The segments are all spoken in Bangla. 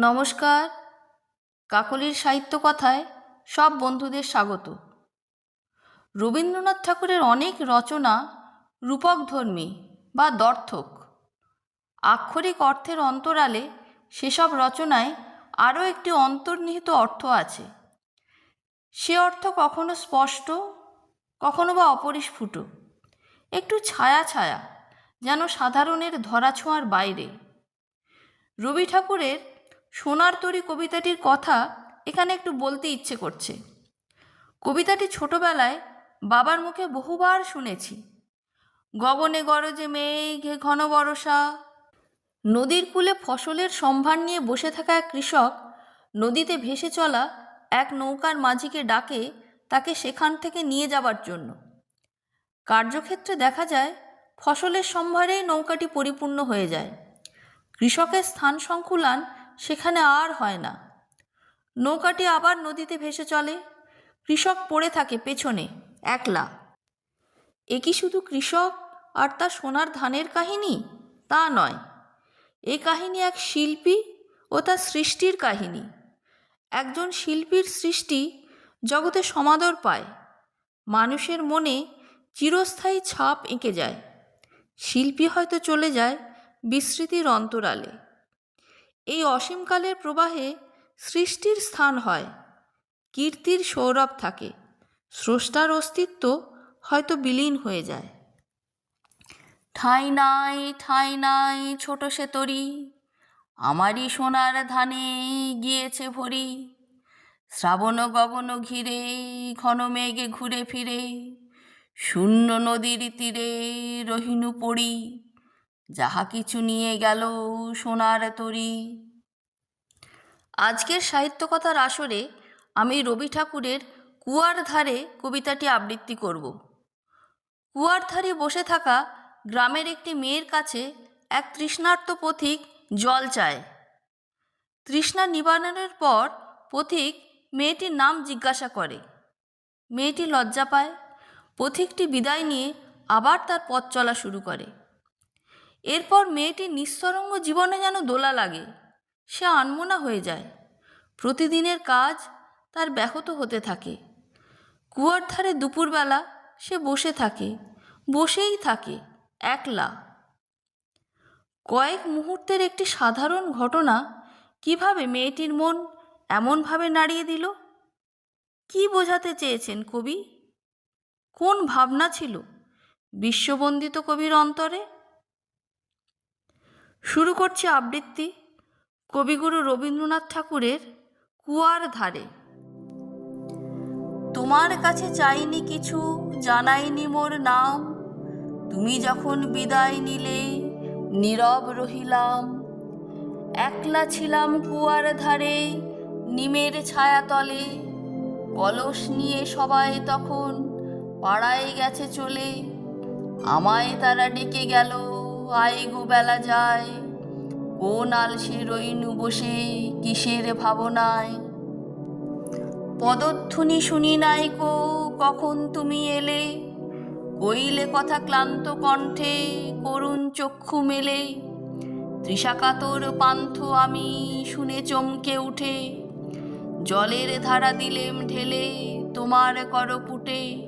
নমস্কার। কাকলির সাহিত্য কথায় সব বন্ধুদের স্বাগত। রবীন্দ্রনাথ ঠাকুরের অনেক রচনা রূপকধর্মী বা দর্থক। আক্ষরিক অর্থের অন্তরালে সেসব রচনায় আরও একটি অন্তর্নিহিত অর্থ আছে। সে অর্থ কখনো স্পষ্ট, কখনো বা অপরিস্ফুট। একটু ছায়া ছায়া, যেন সাধারণের ধরাছোঁয়ার বাইরে। রবি ঠাকুরের সোনার তরী কবিতাটির কথা এখানে একটু বলতে ইচ্ছে করছে। কবিতাটি ছোটবেলায় বাবার মুখে বহুবার শুনেছি। গগনে গরজে মেঘে ঘন বরষা। নদীর কূলে ফসলের সম্ভার নিয়ে বসে থাকা এক কৃষক নদীতে ভেসে চলা এক নৌকার মাঝিকে ডাকে তাকে সেখান থেকে নিয়ে যাবার জন্য। কার্যক্ষেত্রে দেখা যায়, ফসলের সম্ভারেই নৌকাটি পরিপূর্ণ হয়ে যায়। কৃষকের স্থান সংকুলান সেখানে আর হয় না। নৌকাটি আবার নদীতে ভেসে চলে। কৃষক পড়ে থাকে পেছনে, একলা। এ কি শুধু কৃষক আর তার সোনার ধানের কাহিনী? তা নয়। এ কাহিনী এক শিল্পী ও তার সৃষ্টির কাহিনী। একজন শিল্পীর সৃষ্টি জগতে সমাদর পায়। মানুষের মনে চিরস্থায়ী ছাপ এঁকে যায়। শিল্পী হয়তো চলে যায় বিস্মৃতির অন্তরালে। এই অসীমকালের প্রবাহে সৃষ্টির স্থান হয়, কীর্তির সৌরভ থাকে, স্রষ্টার অস্তিত্ব হয়তো বিলীন হয়ে যায়। ঠাঁই নাই ঠাঁই নাই, ছোট সে তরি, আমারই সোনার ধানে গিয়েছে ভরি। শ্রাবণ গগন ঘিরে, ঘন মেঘে ঘুরে ফিরে, শূন্য নদীর তীরে রহিনু পড়ি। যাহা কিছু নিয়ে গেল সোনার তরি। আজকের সাহিত্যকথার আসরে আমি রবি ঠাকুরের কুয়ার ধারে কবিতাটি আবৃত্তি করব। কুয়ার ধারে বসে থাকা গ্রামের একটি মেয়ের কাছে এক তৃষ্ণার্ত পথিক জল চায়। তৃষ্ণা নিবারণের পর পথিক মেয়েটির নাম জিজ্ঞাসা করে। মেয়েটি লজ্জা পায়। পথিকটি বিদায় নিয়ে আবার তার পথ চলা শুরু করে। এরপর মেয়েটির নিঃসরঙ্গ জীবনে যেন দোলা লাগে, সে আনমনা হয়ে যায়। প্রতিদিনের কাজ তার ব্যাহত হতে থাকে। কুয়ার ধারে দুপুরবেলা সে বসে থাকে, বসেই থাকে, একলা। কয়েক মুহূর্তের একটি সাধারণ ঘটনা কীভাবে মেয়েটির মন এমনভাবে নাড়িয়ে দিল? কি বোঝাতে চেয়েছেন কবি? কোন ভাবনা ছিল? বিশ্ববন্দিত কবির অন্তরে? শুরু করছি আবৃত্তি। কবিগুরু রবীন্দ্রনাথ ঠাকুরের কুয়ার ধারে। তোমার কাছে চাইনি কিছু, জানাইনি মোর নাম। তুমি যখন বিদায় নিলে, নীরব রহিলাম। একলা ছিলাম কুয়ার ধারে, নিমের ছায়াতলে। কলস নিয়ে সবাই তখন পাড়ায় গেছে চলে। আমায় তারা ডেকে গেল। আই গো বেলা যায়। কোন আলসে রইনু বসে কিসের ভাবনায়? পদধ্বনি শুনি নাই কো কখন তুমি এলে? কইলে কথা ক্লান্ত কণ্ঠে, করুণ চক্ষু মেলে। তৃষাকাতর পান্থ আমি শুনে চমকে উঠে। জলের ধারা দিলেম ঢেলে, তোমার করপুটে।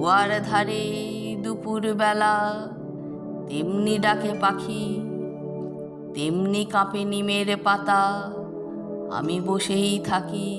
কুয়ার ধারে দুপুর বেলা তেমনি ডাকে পাখি তেমনি কাঁপে নিমের পাতা। আমি বসেই থাকি